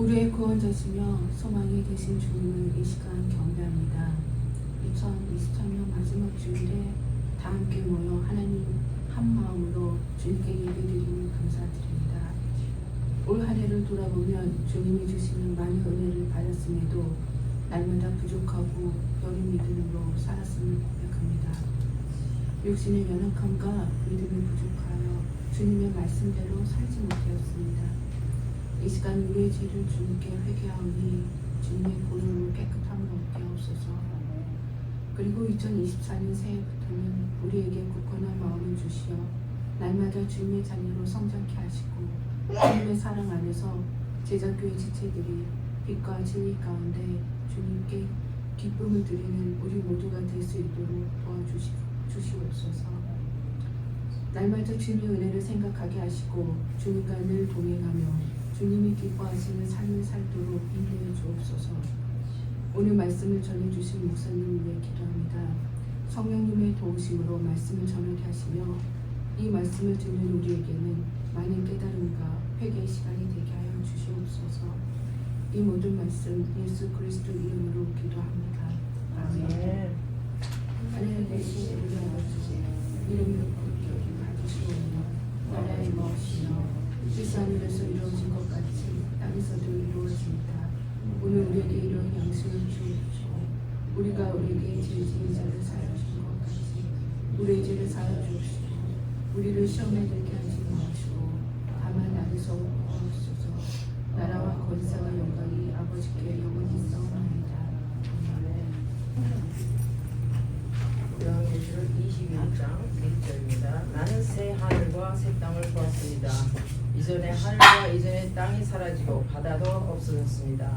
우리의 구원자시며 소망이 되신 주님을 이 시간 경배합니다. 2023년 마지막 주일에 다 함께 모여 하나님 한 마음으로 주님께 예배드리니 감사드립니다. 올 한 해를 돌아보면 주님이 주시는 많은 은혜를 받았음에도 날마다 부족하고 여린 믿음으로 살았음을 고백합니다. 육신의 연약함과 믿음이 부족하여 주님의 말씀대로 살지 못하였습니다. 이 시간 우리의 죄를 주님께 회개하오니 주님의 보혈로 깨끗함을 얻게 하옵소서. 그리고 2024년 새해부터는 우리에게 굳건한 마음을 주시어 날마다 주님의 자녀로 성장케 하시고 주님의 사랑 안에서 제자교회 지체들이 빛과 진리 가운데 주님께 기쁨을 드리는 우리 모두가 될 수 있도록 도와주시, 주시옵소서. 날마다 주님의 은혜를 생각하게 하시고 주님과 늘 동행하며 주님이 기뻐하시는 삶을 살도록 인도해 주옵소서. 오늘 말씀을 전해주신 목사님 위해 기도합니다. 성령님의 도우심으로 말씀을 전하게 하시며 이 말씀을 듣는 우리에게는 많은 깨달음과 회개의 시간이 되게 하여 주시옵소서. 이 모든 말씀 예수 그리스도 이름으로 기도합니다. 아멘. 하늘에 계신 우리 아버지 이름이 거룩히 받으시오며 나라의 무엇이여 뜻이 하늘에서 이루어진 것 같이 땅에서도 이루어진다. 오늘 우리에게 이런 양식을 주옵시고 우리가 우리에게 죄 지은 자를 사여 주신 것 같이 우리의 죄를 사여 주옵시고 우리를 시험에 들게 하지 마시고 다만 나에서 구하옵소서 나라와 권세와 영광이 아버지께 영원히 있사옵나이다. 요한계시록 21장 1절입니다. 나는 새 하늘과 새 땅을 보았습니다. 이전에 하늘과 이전에 땅이 사라지고 바다도 없어졌습니다.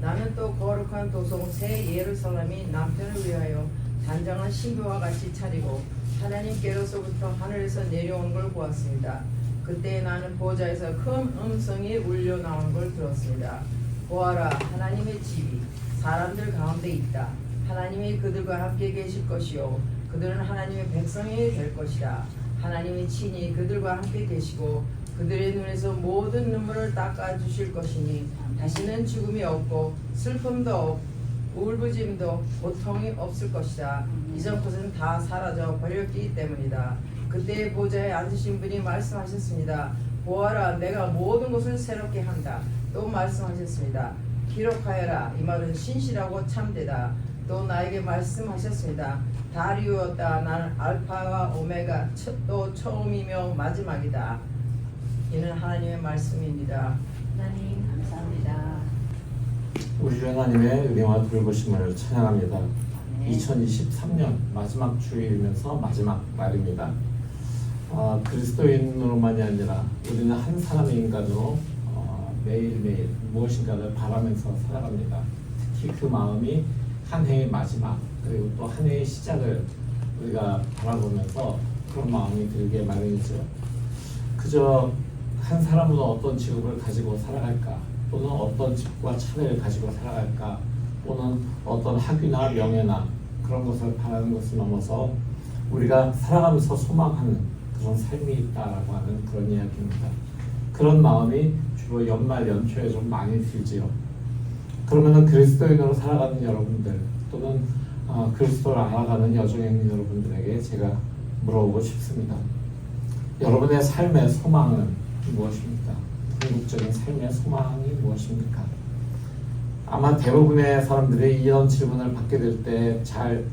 나는 또 거룩한 도성 새 예루살렘이 남편을 위하여 단장한 신부와 같이 차리고 하나님께로서부터 하늘에서 내려오는 걸 보았습니다. 그때 나는 보좌에서 큰 음성이 울려 나오는 걸 들었습니다. 보아라 하나님의 집이 사람들 가운데 있다. 하나님이 그들과 함께 계실 것이요 그들은 하나님의 백성이 될 것이다. 하나님의 친히 그들과 함께 계시고 그들의 눈에서 모든 눈물을 닦아 주실 것이니 다시는 죽음이 없고 슬픔도 없 울부짐도 고통이 없을 것이다. 이전 것은 다 사라져 버렸기 때문이다. 그때 보좌에 앉으신 분이 말씀하셨습니다. 보아라, 내가 모든 것을 새롭게 한다. 또 말씀하셨습니다. 기록하여라. 이 말은 신실하고 참되다. 또 나에게 말씀하셨습니다. 다리우었다. 나는 알파와 오메가, 첫- 또 처음이며 마지막이다. 이는 하나님의 말씀입니다. 하나님 감사합니다. 우리 주 하나님의 은혜와 돌보심을 찬양합니다. 2023년 마지막 주일이면서 마지막 날입니다. 아, 그리스도인으로만이 아니라 우리는 한 사람의 인간으로 어, 매일매일 무엇인가를 바라면서 살아갑니다. 특히 그 마음이 한 해의 마지막 그리고 또 한 해의 시작을 우리가 바라보면서 그런 마음이 들게 마련이죠. 그저 한 사람은 어떤 직업을 가지고 살아갈까 또는 어떤 집과 차를 가지고 살아갈까 또는 어떤 학위나 명예나 그런 것을 바라는 것을 넘어서 우리가 살아가면서 소망하는 그런 삶이 있다라고 하는 그런 이야기입니다. 그런 마음이 주로 연말 연초에 좀 많이 들지요. 그러면은 그리스도인으로 살아가는 여러분들 또는 어, 그리스도를 알아가는 있는 여러분들에게 제가 물어보고 싶습니다. 여러분의 삶의 소망은 무엇입니까? 궁극적인 삶의 소망이 무엇입니까? 아마 대부분의 사람들이 이런 질문을 받게 될 때 잘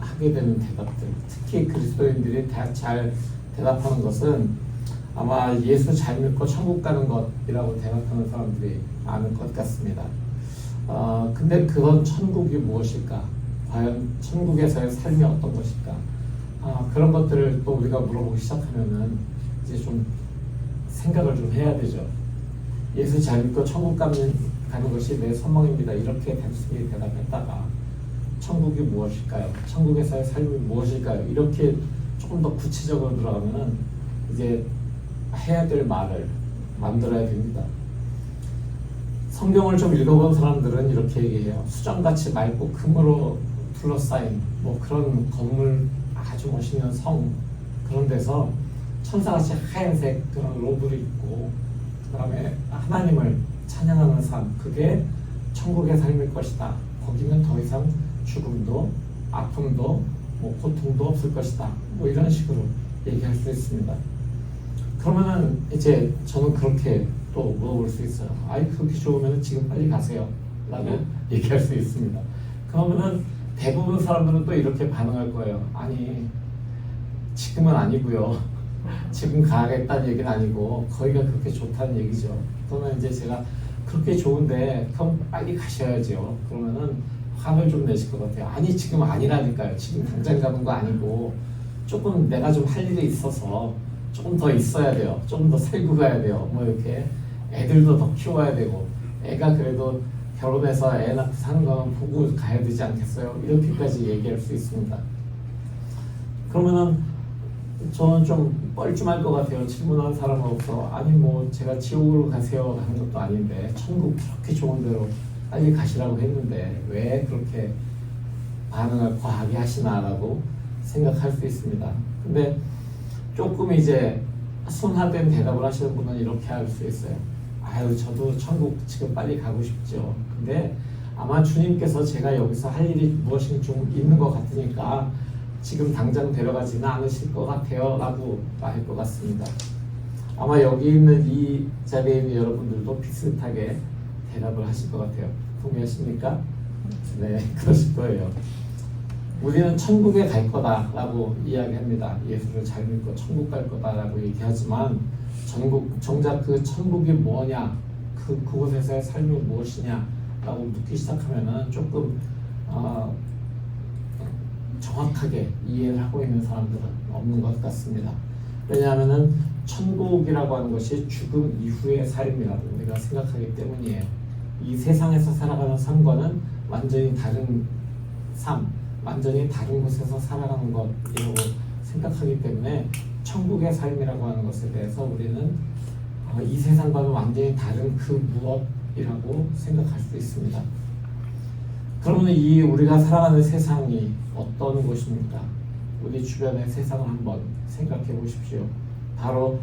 하게 되는 대답들, 특히 그리스도인들이 다잘 대답하는 것은 아마 예수 잘 믿고 천국 가는 것이라고 대답하는 사람들이 많을 것 같습니다. 어, 근데 그건 천국이 무엇일까? 과연 천국에서의 삶이 어떤 것일까? 아, 그런 것들을 또 우리가 물어보기 시작하면은 이제 좀 생각을 좀 해야 되죠. 예수 잘 믿고 천국 가는, 가는 것이 내 소망입니다. 이렇게 단순히 대답했다가 천국이 무엇일까요? 천국에서의 삶이 무엇일까요? 이렇게 조금 더 구체적으로 들어가면은 이제 해야 될 말을 만들어야 됩니다. 성경을 좀 읽어본 사람들은 이렇게 얘기해요. 수정같이 맑고 금으로 둘러싸인 뭐 그런 건물 아주 멋있는 성 그런 데서 천사같이 하얀색 그런 로브를 입고 그 다음에 하나님을 찬양하는 삶 그게 천국의 삶일 것이다. 거기는 더 이상 죽음도 아픔도 뭐 고통도 없을 것이다. 뭐 이런 식으로 얘기할 수 있습니다. 그러면은 이제 저는 그렇게 또 물어볼 수 있어요. 아이 그렇게 좋으면 지금 빨리 가세요. 라고 얘기할 수 있습니다. 그러면은 대부분 사람들은 또 이렇게 반응할 거예요. 아니 지금은 아니고요. 지금 가야겠다는 얘기는 아니고 거기가 그렇게 좋다는 얘기죠. 그러면 이제 제가 그렇게 좋은데 그럼 빨리 가셔야죠. 그러면은 화를 좀 내실 것 같아요. 아니 지금 아니라니까요. 지금 당장 가는 거 아니고 조금 내가 좀 할 일이 있어서 조금 더 있어야 돼요. 조금 더 살고 가야 돼요. 뭐 이렇게 애들도 더 키워야 되고 애가 그래도 결혼해서 애 낳고 사는 거는 보고 가야 되지 않겠어요? 이렇게까지 얘기할 수 있습니다. 그러면은 저는 좀 뻘쭘할 것 같아요. 질문하는 사람으로서 아니 뭐 제가 지옥으로 가세요 하는 것도 아닌데 천국 그렇게 좋은 데로 빨리 가시라고 했는데 왜 그렇게 반응을 과하게 하시나라고 생각할 수 있습니다. 근데 조금 이제 순화된 대답을 하시는 분은 이렇게 할 수 있어요. 아유 저도 천국 지금 빨리 가고 싶죠. 근데 아마 주님께서 제가 여기서 할 일이 무엇인지 좀 있는 것 같으니까 지금 당장 데려가지는 않으실 것 같아요 라고 말할 것 같습니다. 아마 여기 있는 이 자리에 있는 여러분들도 비슷하게 대답을 하실 것 같아요. 동의하십니까? 네, 그러실 거예요. 우리는 천국에 갈 거다라고 이야기합니다. 예수를 잘 믿고 천국 갈 거다라고 얘기하지만 전국 정작 그 천국이 뭐냐, 그 그곳에서의 삶이 무엇이냐라고 묻기 시작하면은 조금 어, 정확하게 이해를 하고 있는 사람들은 없는 것 같습니다. 왜냐하면은 천국이라고 하는 것이 죽음 이후의 삶이라고 우리가 생각하기 때문이에요. 이 세상에서 살아가는 삶과는 완전히 다른 삶, 완전히 다른 곳에서 살아가는 것이라고 생각하기 때문에 천국의 삶이라고 하는 것에 대해서 우리는 어, 이 세상과는 완전히 다른 그 무엇이라고 생각할 수 있습니다. 그러면 이 우리가 살아가는 세상이 어떤 곳입니까? 우리 주변의 세상을 한번 생각해 보십시오. 바로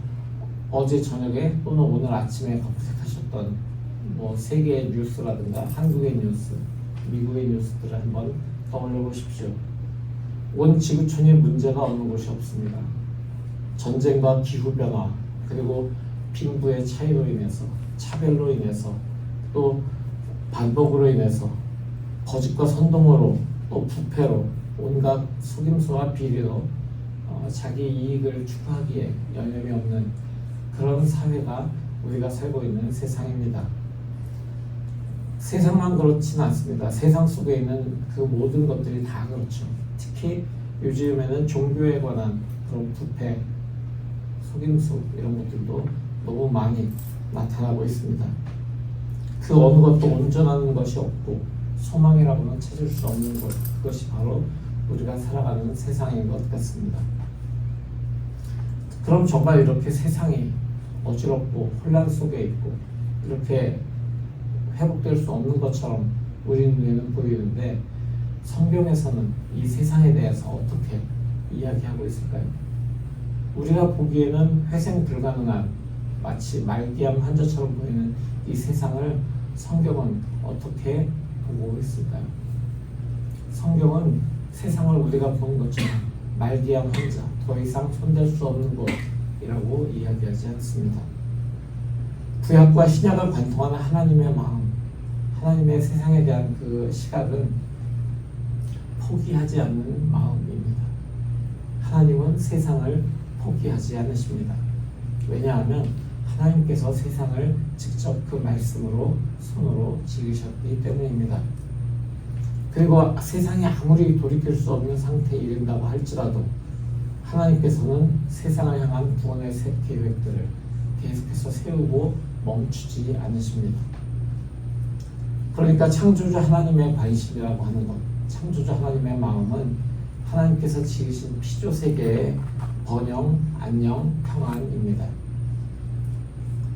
어제 저녁에 또는 오늘 아침에 검색하셨던 뭐 세계의 뉴스라든가 한국의 뉴스, 미국의 뉴스들을 한번 떠올려 보십시오. 온 지구촌에 문제가 없는 곳이 없습니다. 전쟁과 기후 변화 그리고 빈부의 차이로 인해서 차별로 인해서 또 반복으로 인해서 거짓과 선동으로 또 부패로 온갖 속임수와 비리로 어, 자기 이익을 추구하기에 여념이 없는 그런 사회가 우리가 살고 있는 세상입니다. 세상만 그렇진 않습니다. 세상 속에 있는 그 모든 것들이 다 그렇죠. 특히 요즘에는 종교에 관한 그런 부패, 속임수 이런 것들도 너무 많이 나타나고 있습니다. 그 어느 것도 온전한 것이 없고 소망이라고는 찾을 수 없는 것 그것이 바로 우리가 살아가는 세상인 것 같습니다. 그럼 정말 이렇게 세상이 어지럽고 혼란 속에 있고 이렇게 회복될 수 없는 것처럼 우리 눈에는 보이는데 성경에서는 이 세상에 대해서 어떻게 이야기하고 있을까요? 우리가 보기에는 회생 불가능한 마치 말기암 환자처럼 보이는 이 세상을 성경은 어떻게 보고 있을까요? 성경은 세상을 우리가 보는 것처럼 말기암 환자, 더 이상 손댈 수 없는 곳이라고 이야기하지 않습니다. 구약과 신약을 관통하는 하나님의 마음, 하나님의 세상에 대한 그 시각은 포기하지 않는 마음입니다. 하나님은 세상을 포기하지 않으십니다. 왜냐하면 하나님께서 세상을 직접 그 말씀으로 손으로 지으셨기 때문입니다. 그리고 세상이 아무리 돌이킬 수 없는 상태에 이른다고 할지라도 하나님께서는 세상을 향한 구원의 새 계획들을 계속해서 세우고 멈추지 않으십니다. 그러니까 창조주 하나님의 관심이라고 하는 것, 창조주 하나님의 마음은 하나님께서 지으신 피조 세계의 번영, 안녕, 평안입니다.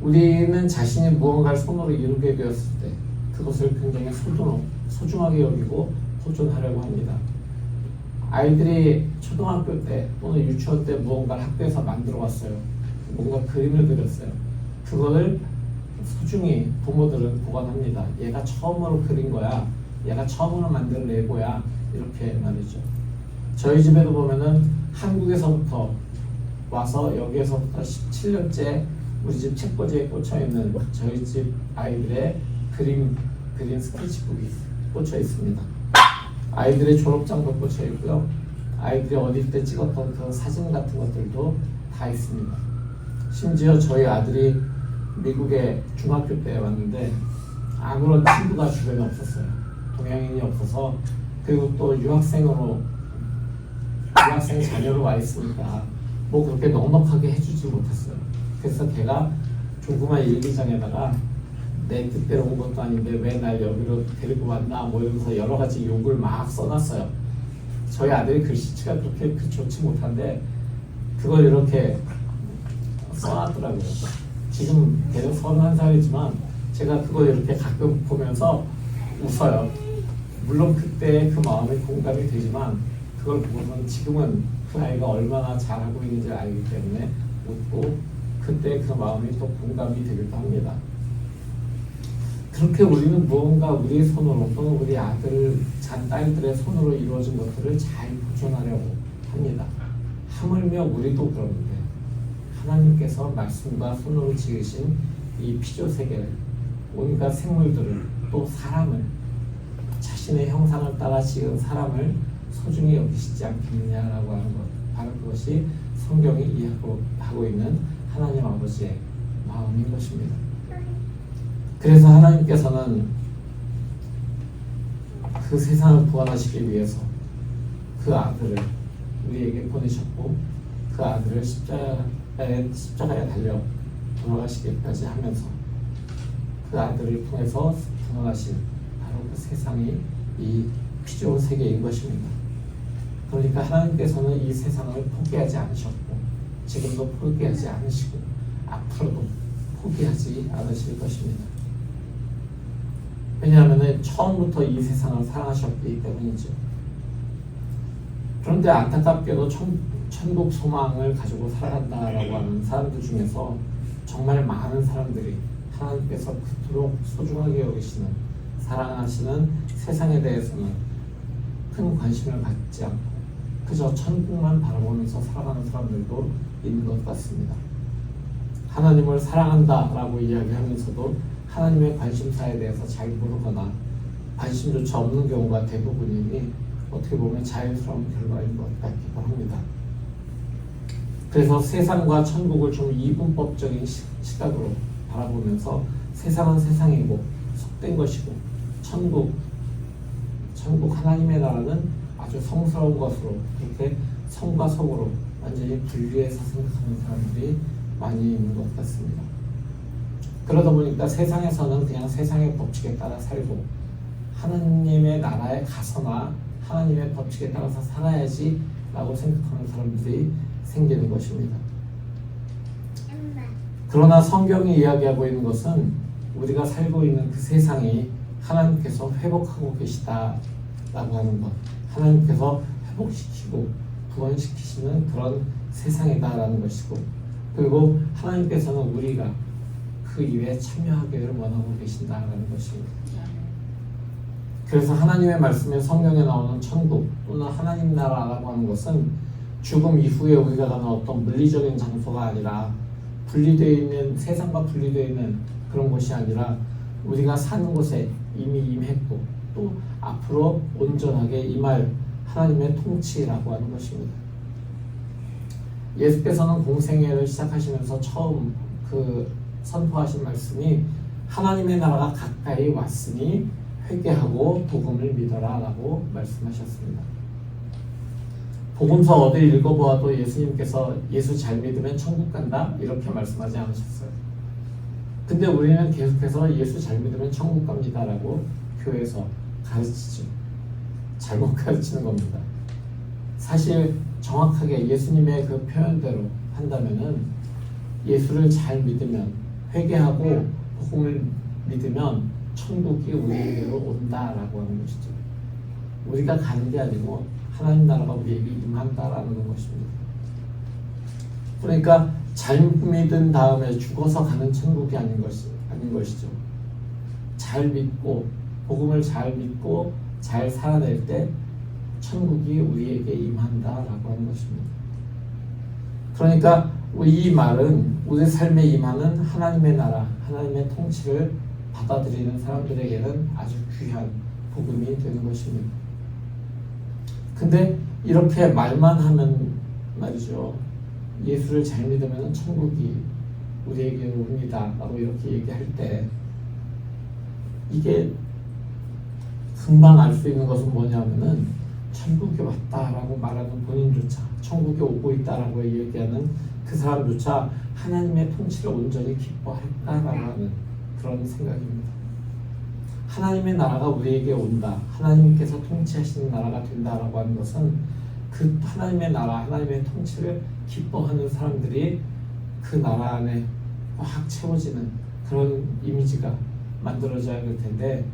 우리는 자신이 무언가를 손으로 이루게 되었을 때 그것을 굉장히 소중, 소중하게 여기고 보존하려고 합니다. 아이들이 초등학교 때 또는 유치원 때 무언가를 학교에서 만들어 왔어요. 뭔가 그림을 그렸어요. 그거를 소중히 부모들은 보관합니다. 얘가 처음으로 그린 거야. 얘가 처음으로 만든 레고야. 이렇게 말이죠. 저희 집에도 보면은 한국에서부터 와서 여기에서부터 17년째 우리 집 책꽂이에 꽂혀 있는 저희 집 아이들의 그림 그린 스케치북이 꽂혀 있습니다. 아이들의 졸업장도 꽂혀 있고요. 아이들이 어릴 때 찍었던 그 사진 같은 것들도 다 있습니다. 심지어 저희 아들이 미국에 중학교 때 왔는데 아무런 친구가 주변에 없었어요. 동양인이 없어서 그리고 또 유학생으로 유학생 자녀로 와 있으니까 뭐 그렇게 넉넉하게 해주지 못했어요. 그래서 걔가 조그만 일기장에다가 내 뜻대로 온 것도 아닌데 왜 날 여기로 데리고 왔나 뭐 이러면서 여러 가지 욕을 막 써놨어요. 저희 아들이 글씨체가 그렇게 그 좋지 못한데 그걸 이렇게 써놨더라고요. 지금 걔는 서른한 살이지만 제가 그걸 이렇게 가끔 보면서 웃어요. 물론 그때 그 마음이 공감이 되지만 그걸 보고는 지금은 그 아이가 얼마나 잘하고 있는지 알기 때문에 웃고 그때 그 마음이 또 공감이 되기도 합니다. 그렇게 우리는 무언가 우리의 손으로 또는 우리 아들, 잔 딸들의 손으로 이루어진 것들을 잘 보존하려고 합니다. 하물며 우리도 그러는데 하나님께서 말씀과 손으로 지으신 이 피조 세계를 온갖 생물들을 또 사람을 자신의 형상을 따라 지은 사람을 소중히 여기시지 않겠느냐라고 하는 것 바로 그것이 성경이 이해하고 하고 있는 하나님 아버지의 마음인 것입니다. 그래서 하나님께서는 그 세상을 구원하시기 위해서 그 아들을 우리에게 보내셨고 그 아들을 십자가에, 십자가에 달려 돌아가시기까지 하면서 그 아들을 통해서 돌아가신 바로 그 세상이 이 피조 세계인 것입니다. 그러니까 하나님께서는 이 세상을 포기하지 않으셨고 지금도 포기하지 않으시고 앞으로도 포기하지 않으실 것입니다. 왜냐하면 처음부터 이 세상을 사랑하셨기 때문이죠. 그런데 안타깝게도 천, 천국 소망을 가지고 살아간다라고 하는 사람들 중에서 정말 많은 사람들이 하나님께서 그토록 소중하게 여기시는 사랑하시는 세상에 대해서는 큰 관심을 갖지 않고 그저 천국만 바라보면서 살아가는 사람들도 있는 것 같습니다. 하나님을 사랑한다 라고 이야기하면서도 하나님의 관심사에 대해서 잘 모르거나 관심조차 없는 경우가 대부분이니 어떻게 보면 자연스러운 결과인 것 같기도 합니다. 그래서 세상과 천국을 좀 이분법적인 시- 시각으로 바라보면서 세상은 세상이고 속된 것이고 천국 천국 하나님의 나라는 아주 성스러운 것으로 그렇게 성과 속으로 완전히 분리해서 생각하는 사람들이 많이 있는 것 같습니다. 그러다 보니까 세상에서는 그냥 세상의 법칙에 따라 살고 하나님의 나라에 가서나 하나님의 법칙에 따라서 살아야지 라고 생각하는 사람들이 생기는 것입니다. 그러나 성경이 이야기하고 있는 것은 우리가 살고 있는 그 세상이 하나님께서 회복하고 계시다라고 하는 것, 하나님께서 회복시키고 구원시키시는 그런 세상이다라는 것이고, 그리고 하나님께서는 우리가 그 일에 참여하기를 원하고 계신다라는 것입니다. 그래서 하나님의 말씀에 성경에 나오는 천국 또는 하나님 나라라고 하는 것은 죽음 이후에 우리가 가는 어떤 물리적인 장소가 아니라 분리되어 있는 세상과 분리되어 있는 그런 곳이 아니라 우리가 사는 곳에 이미 임했고 또 앞으로 온전하게 임할 하나님의 통치라고 하는 것입니다. 예수께서는 공생애를 시작하시면서 처음 그 선포하신 말씀이 하나님의 나라가 가까이 왔으니 회개하고 복음을 믿어라라고 말씀하셨습니다. 복음서 어디 읽어보아도 예수님께서 예수 잘 믿으면 천국 간다 이렇게 말씀하지 않으셨어요. 근데 우리는 계속해서 예수 잘 믿으면 천국 갑니다라고 교회에서 가르치죠. 잘못 가르치는 겁니다. 사실 정확하게 예수님의 그 표현대로 한다면은 예수를 잘 믿으면 회개하고 복음을 믿으면 천국이 우리에게로 온다라고 하는 것이죠. 우리가 가는 게 아니고 하나님 나라가 우리에게 임한다라는 것입니다. 그러니까 잘 믿은 다음에 죽어서 가는 천국이 아닌 것이 아닌 것이죠. 잘 믿고 복음을 잘 믿고 잘 살아낼 때 천국이 우리에게 임한다라고 하는 것입니다. 그러니까 이 말은 우리 삶에 임하는 하나님의 나라, 하나님의 통치를 받아들이는 사람들에게는 아주 귀한 복음이 되는 것입니다. 근데 이렇게 말만 하면 말이죠. 예수를 잘 믿으면 천국이 우리에게 옵니다. 라고 이렇게 얘기할 때 이게 금방 알 수 있는 것은 뭐냐면은 천국이 왔다라고 말하는 본인조차 천국에 오고 있다라고 얘기하는 그 사람조차 하나님의 통치를 온전히 기뻐할까라고 하는 그런 생각입니다. 하나님의 나라가 우리에게 온다. 하나님께서 통치하시는 나라가 된다라고 하는 것은 그 하나님의 나라, 하나님의 통치를 기뻐하는 사람들이 그 나라 안에 확 채워지는 그런 이미지가 만들어져야 될 텐데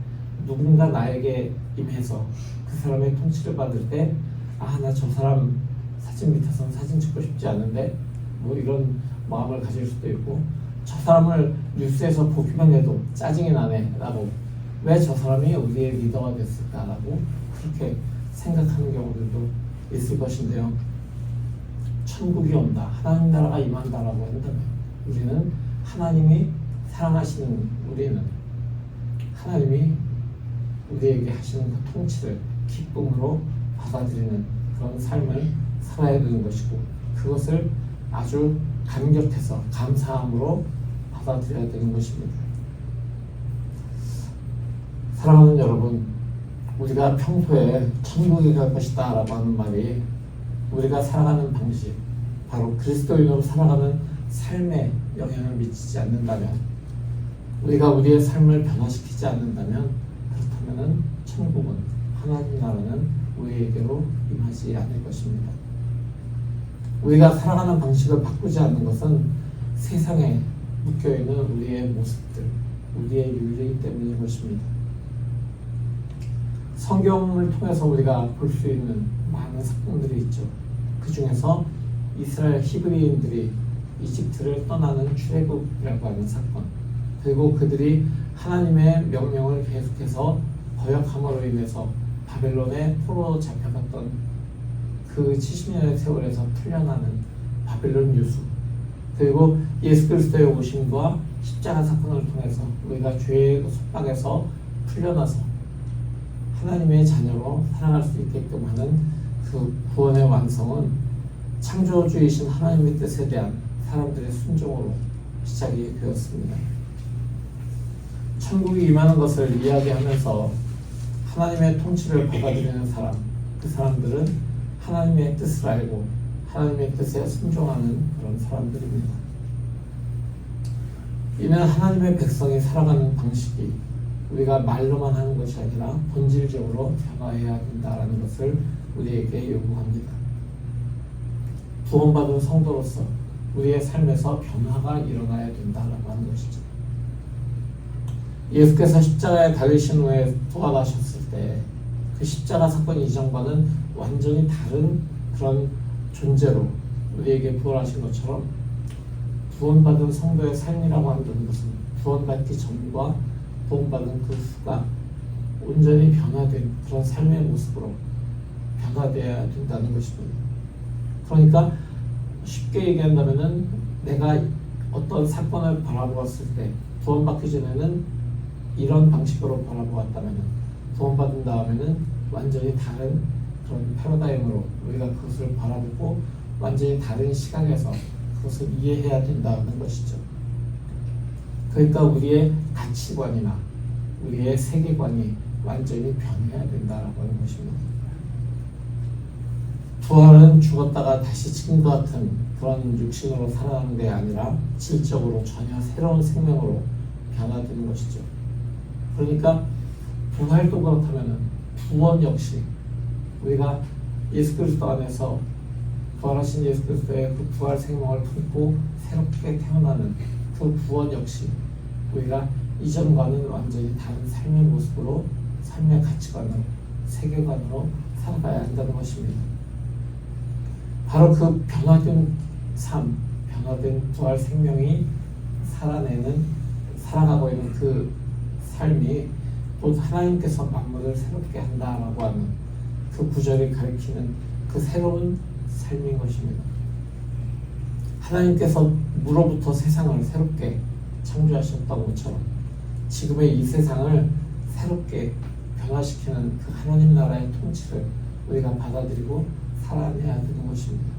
누군가 나에게 임해서 그 사람의 통치를 받을 때 아 나 저 사람 사진 밑에서 사진 찍고 싶지 않은데 뭐 이런 마음을 가질 수도 있고 저 사람을 뉴스에서 보기만 해도 짜증이 나네 라고. 왜 저 사람이 우리의 리더가 됐을까라고 그렇게 생각하는 경우들도 있을 것인데요. 천국이 온다 하나님 나라가 임한다라고 한다면 우리는 하나님이 사랑하시는 우리는 하나님이 우리에게 하시는 그 통치를 기쁨으로 받아들이는 그런 삶을 살아야 되는 것이고 그것을 아주 감격해서 감사함으로 받아들여야 되는 것입니다. 사랑하는 여러분, 우리가 평소에 천국에 갈 것이다 라고 하는 말이 우리가 살아가는 방식, 바로 그리스도인으로 살아가는 삶에 영향을 미치지 않는다면 우리가 우리의 삶을 변화시키지 않는다면 그렇다면 천국은 하나님 나라는 우리에게로 임하지 않을 것입니다. 우리가 살아가는 방식을 바꾸지 않는 것은 세상에 묶여 있는 우리의 모습들, 우리의 윤리 때문인 것입니다. 성경을 통해서 우리가 볼 수 있는 많은 사건들이 있죠. 그 중에서 이스라엘 히브리인들이 이집트를 떠나는 출애굽이라고 하는 사건, 그리고 그들이 하나님의 명령을 계속해서 거역함으로 인해서 바벨론에 포로 잡혀갔던 그 70년의 세월에서 풀려나는 바벨론 유수 그리고 예수 그리스도의 오심과 십자가 사건을 통해서 우리가 죄의 속박에서 풀려나서 하나님의 자녀로 살아갈 수 있게끔 하는 그 구원의 완성은 창조주이신 하나님의 뜻에 대한 사람들의 순종으로 시작이 되었습니다. 천국이 임하는 것을 이야기하면서 하나님의 통치를 받아들이는 사람, 그 사람들은 하나님의 뜻을 알고 하나님의 뜻에 순종하는 그런 사람들입니다. 이는 하나님의 백성이 살아가는 방식이 우리가 말로만 하는 것이 아니라 본질적으로 변화해야 된다라는 것을 우리에게 요구합니다. 구원받은 성도로서 우리의 삶에서 변화가 일어나야 된다라고 하는 것이죠. 예수께서 십자가에 달리신 후에 부활하셨을 때 그 십자가 사건 이전과는 완전히 다른 그런 존재로 우리에게 부활하신 것처럼 구원받은 성도의 삶이라고 하는 것은 구원받기 전과 구원받은 그 후가 온전히 변화된 그런 삶의 모습으로 변화되어야 된다는 것입니다. 그러니까 쉽게 얘기한다면은 내가 어떤 사건을 바라보았을 때 구원받기 전에는 이런 방식으로 바라보았다면은 구원받은 다음에는 완전히 다른 그런 패러다임으로 우리가 그것을 바라보고 완전히 다른 시각에서 그것을 이해해야 된다는 것이죠. 그러니까 우리의 가치관이나 우리의 세계관이 완전히 변해야 된다라고 하는 것입니다. 부활은 죽었다가 다시 지금 것 같은 그런 육신으로 살아가는 게 아니라 질적으로 전혀 새로운 생명으로 변화되는 것이죠. 그러니까 부활도 그렇다면 구원 역시 우리가 예수 그리스도 안에서 부활하신 예수 그리스도의 그 부활 생명을 품고 새롭게 태어나는 그 구원 역시 우리가 이전과는 완전히 다른 삶의 모습으로 삶의 가치관으로 세계관으로 살아가야 한다는 것입니다. 바로 그 변화된 삶, 변화된 부활 생명이 살아내는 살아가고 있는 그 삶이 곧 하나님께서 만물을 새롭게 한다라고 하는 그 구절이 가리키는 그 새로운 삶인 것입니다. 하나님께서 무로부터 세상을 새롭게 창조하셨던 것처럼 지금의 이 세상을 새롭게 변화시키는 그 하나님 나라의 통치를 우리가 받아들이고 살아내야 되는 것입니다.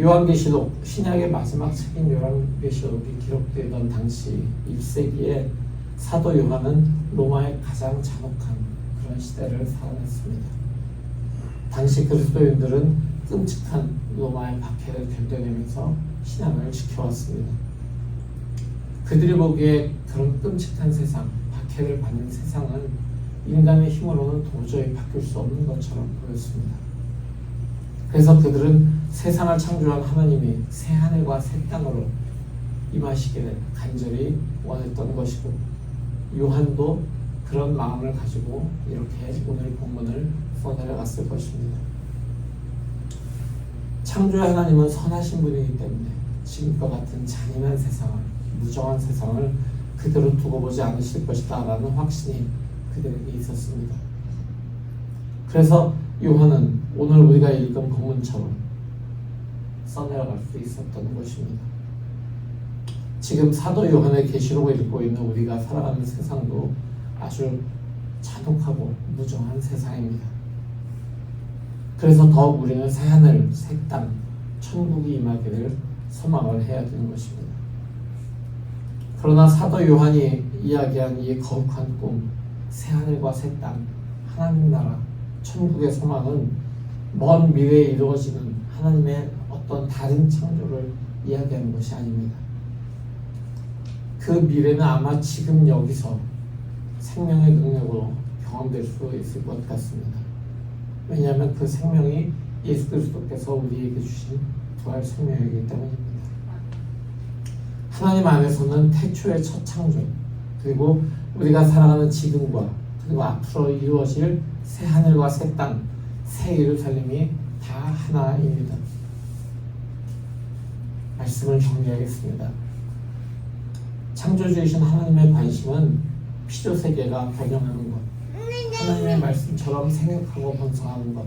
요한계시록 신약의 마지막 책인 요한계시록이 기록되던 당시 1세기에 사도 요한은 로마의 가장 잔혹한 그런 시대를 살아냈습니다. 당시 그리스도인들은 끔찍한 로마의 박해를 견뎌내면서 신앙을 지켜왔습니다. 그들이 보기에 그런 끔찍한 세상, 박해를 받는 세상은 인간의 힘으로는 도저히 바뀔 수 없는 것처럼 보였습니다. 그래서 그들은 세상을 창조한 하나님이 새 하늘과 새 땅으로 임하시기를 간절히 원했던 것이고 요한도 그런 마음을 가지고 이렇게 오늘 본문을 써내려갔을 것입니다. 창조의 하나님은 선하신 분이기 때문에 지금과 같은 잔인한 세상을 무정한 세상을 그대로 두고 보지 않으실 것이다 라는 확신이 그들에게 있었습니다. 그래서 요한은 오늘 우리가 읽은 본문처럼 써내려갈 수 있었던 것입니다. 지금 사도 요한의 계시록을 읽고 있는 우리가 살아가는 세상도 아주 잔혹하고 무정한 세상입니다. 그래서 더욱 우리는 새하늘, 새 땅, 천국이 임하기를 소망을 해야 되는 것입니다. 그러나 사도 요한이 이야기한 이 거룩한 꿈, 새하늘과 새 땅, 하나님 나라, 천국의 소망은 먼 미래에 이루어지는 하나님의 어떤 다른 창조를 이야기하는 것이 아닙니다. 그 미래는 아마 지금 여기서 생명의 능력으로 경험될 수 있을 것 같습니다. 왜냐하면 그 생명이 예수 그리스도께서 우리에게 주신 부활 생명이기 때문입니다. 하나님 안에서는 태초의 첫 창조 그리고 우리가 살아가는 지금과 그리고 앞으로 이루어질 새 하늘과 새 땅, 새 예루살렘이 다 하나입니다. 말씀을 정리하겠습니다. 창조주이신 하나님의 관심은 피조 세계가 변형하는 것, 하나님의 말씀처럼 생각하고 번성하는 것,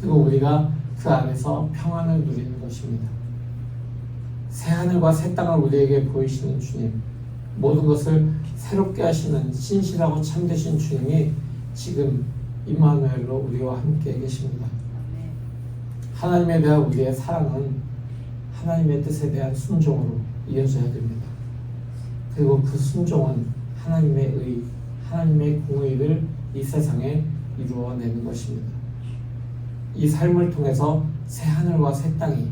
그리고 우리가 그 안에서 평안을 누리는 것입니다. 새 하늘과 새 땅을 우리에게 보이시는 주님, 모든 것을 새롭게 하시는 신실하고 참되신 주님이 지금 임마누엘로 우리와 함께 계십니다. 하나님에 대한 우리의 사랑은 하나님의 뜻에 대한 순종으로 이어져야 됩니다. 그리고 그 순종은 하나님의 의, 하나님의 공의를 이 세상에 이루어내는 것입니다. 이 삶을 통해서 새 하늘과 새 땅이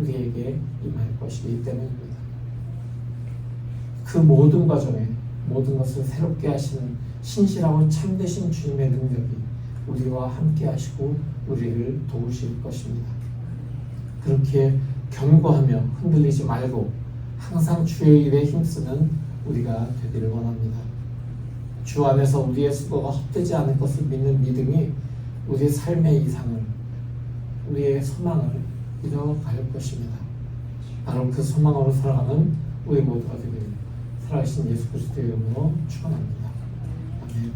우리에게 임할 것이기 때문입니다. 그 모든 과정에 모든 것을 새롭게 하시는 신실하고 참되신 주님의 능력이 우리와 함께 하시고 우리를 도우실 것입니다. 그렇게 견고하며 흔들리지 말고 항상 주의 일에 힘쓰는 우리가 되기를 원합니다. 주 안에서 우리의 수고가 헛되지 않을 것을 믿는 믿음이 우리의 삶의 이상을 우리의 소망을 이뤄갈 것입니다. 바로 그 소망으로 살아가는 우리 모두가 되기를 살아계신 예수 그리스도의 이름으로 축원합니다. 아멘.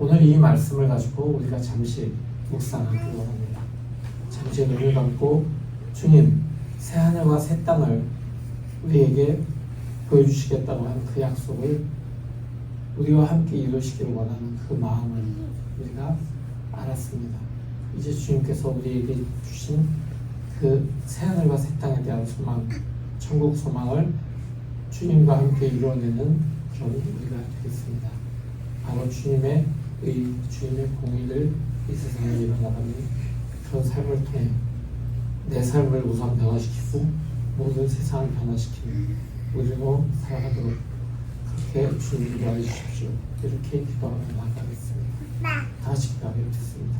오늘 이 말씀을 가지고 우리가 잠시 묵상하기 원합니다. 잠시 눈을 감고 주님 새 하늘과 새 땅을 우리에게 보여주시겠다고 하는 그 약속을 우리와 함께 이루시기를 원하는 그 마음을 우리가 알았습니다. 이제 주님께서 우리에게 주신 그 새하늘과 새 땅에 대한 소망, 천국 소망을 주님과 함께 이루어내는 그런 우리가 되겠습니다. 바로 주님의 의, 주님의 공의를 이 세상에 일어나가는 그런 삶을 통해 내 삶을 우선 변화시키고 모든 세상을 변화시키는 우리로 살아가도록 그렇게 주님 도와해 주십시오. 이렇게 기도하며 나가겠습니다. 다 같이 기도하겠습니다.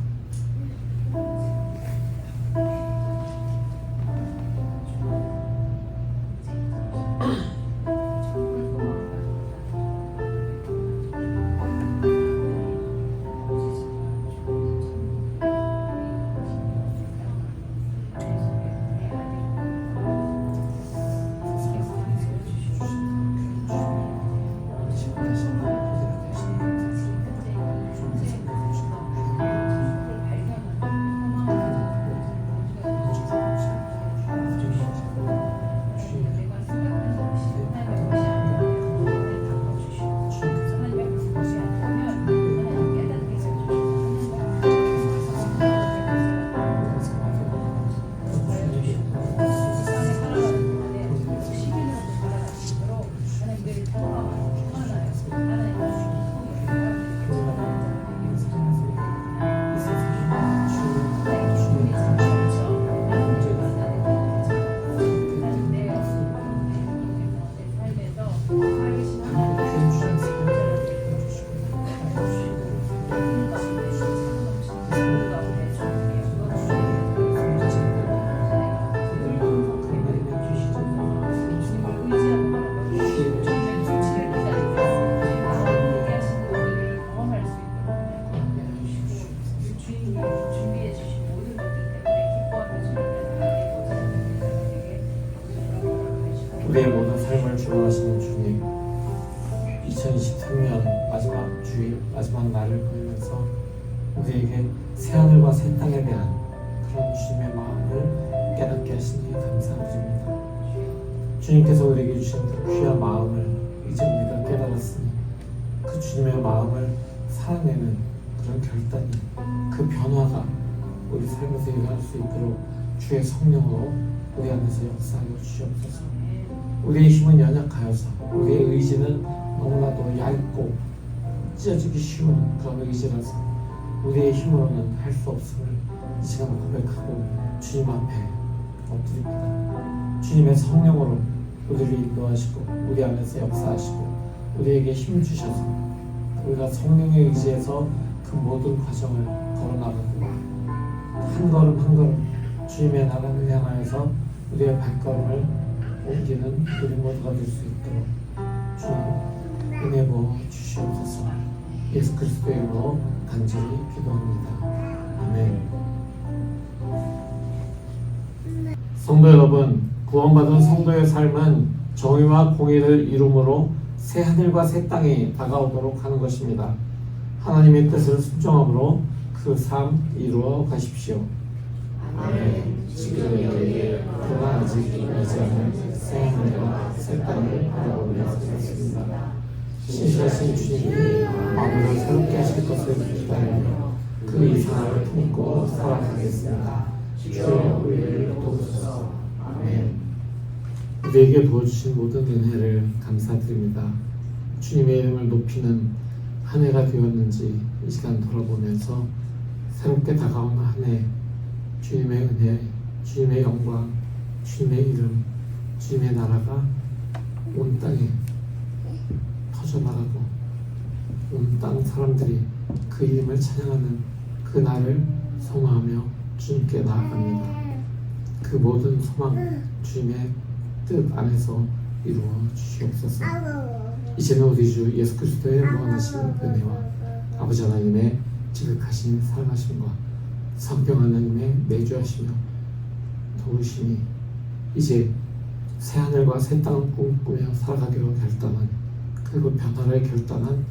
살아내는 그런 결단이 그 변화가 우리 삶에서 일어날 수 있도록 주의 성령으로 우리 안에서 역사하여 주시옵소서. 우리의 힘은 연약하여서 우리의 의지는 너무나도 얇고 찢어지기 쉬운 그런 의지라서 우리의 힘으로는 할 수 없음을 이 시간 고백하고 주님 앞에 엎드립니다. 주님의 성령으로 우리를 인도하시고 우리 안에서 역사하시고 우리에게 힘 주셔서 우리가 성령의 의지에서 그 모든 과정을 걸어나가고 한 걸음 한 걸음 주님의 나라를 향하여서 우리의 발걸음을 옮기는 우리 모두가 될 수 있도록 주님 은혜 부어 주시옵소서. 예수 그리스도의 이름으로 간절히 기도합니다. 아멘. 성도 여러분 구원받은 성도의 삶은 정의와 공의를 이루므로 새 하늘과 새 땅이 다가오도록 하는 것입니다 하나님의 뜻을 순종함으로 그 삶 이루어 가십시오 아멘. 지금 여기에 그가 아직 이지 않은 새 하늘과 새 땅을 바라보며 있습니다. 신실하신 주님이 마음을 새롭게 하실 것을 기다리며 그 이상을 품고 살아가겠습니다. 주여 우리를. 우리에게 부어주신 모든 은혜를 감사드립니다. 주님의 이름을 높이는 한 해가 되었는지 이 시간 돌아보면서 새롭게 다가온 한 해 주님의 은혜, 주님의 영광, 주님의 이름, 주님의 나라가 온 땅에 퍼져나가고 온 땅 사람들이 그 이름을 찬양하는 그 날을 소망하며 주님께 나아갑니다. 그 모든 소망 주님의 뜻 안에서 이루어 주시옵소서. 이제는 우리 주 예수 그리스도의 무한하신 은혜와 아버지 하나님의 지극하신 사랑하심과 성령 하나님의 내주하시며 도우심이 이제 새 하늘과 새 땅을 꿈꾸며 살아가기로 결단한 그리고 변화를 결단한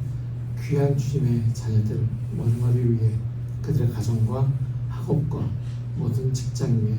귀한 주님의 자녀들 머리머리 위해 그들의 가정과 학업과 모든 직장 위에